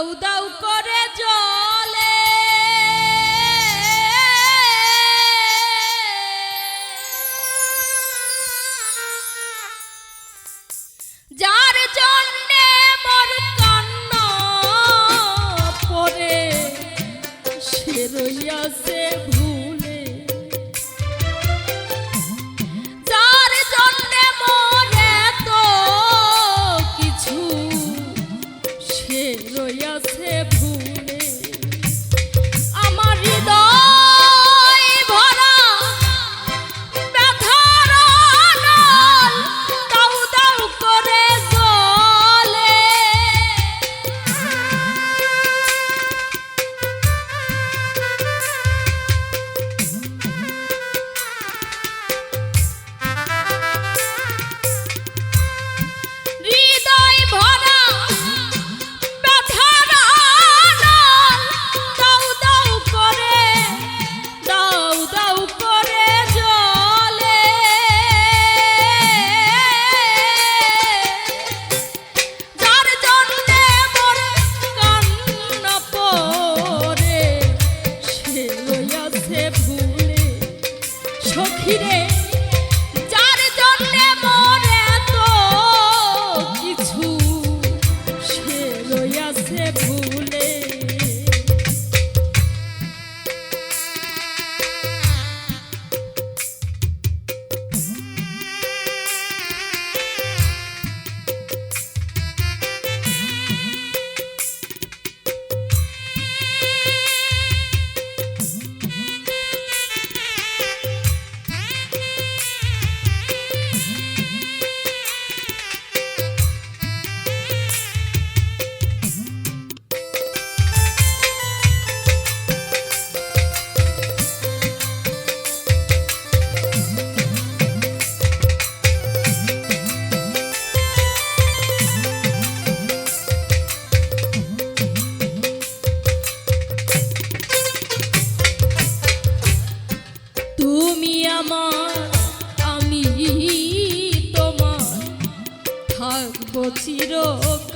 দাউ দাউ তুমি আমার আমি তোমার থাকব চিরকাল।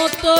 মতো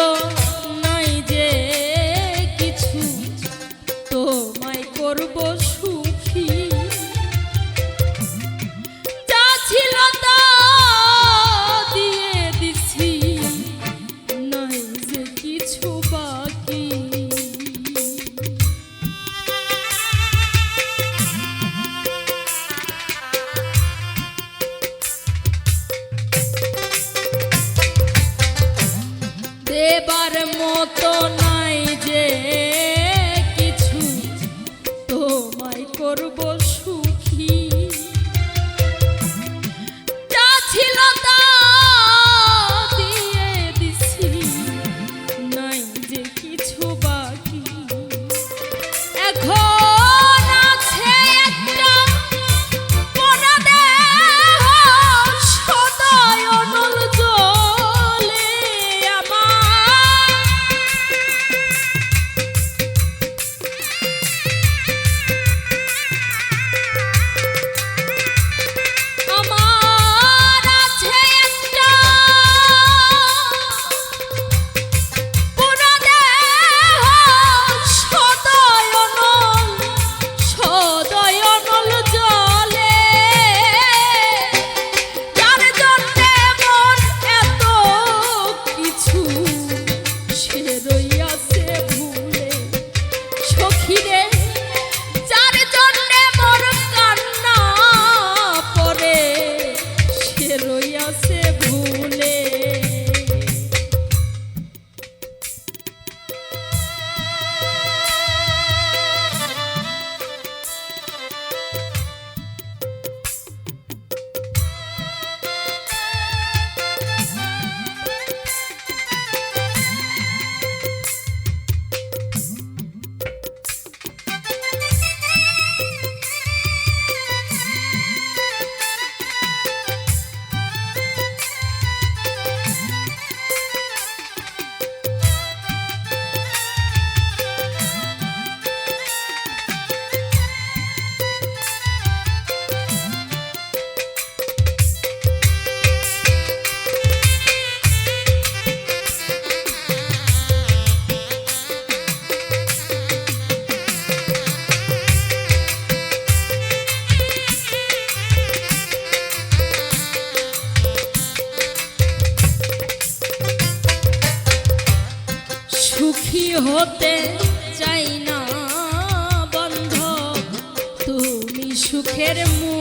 সুখের মু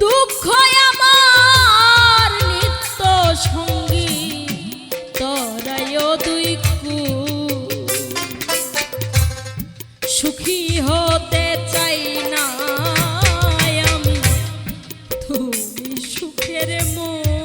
দুঃখ আমার নিত্য সঙ্গী তরায় দুই কু সুখী হতে চাই না আমি, তুমি সুখের মন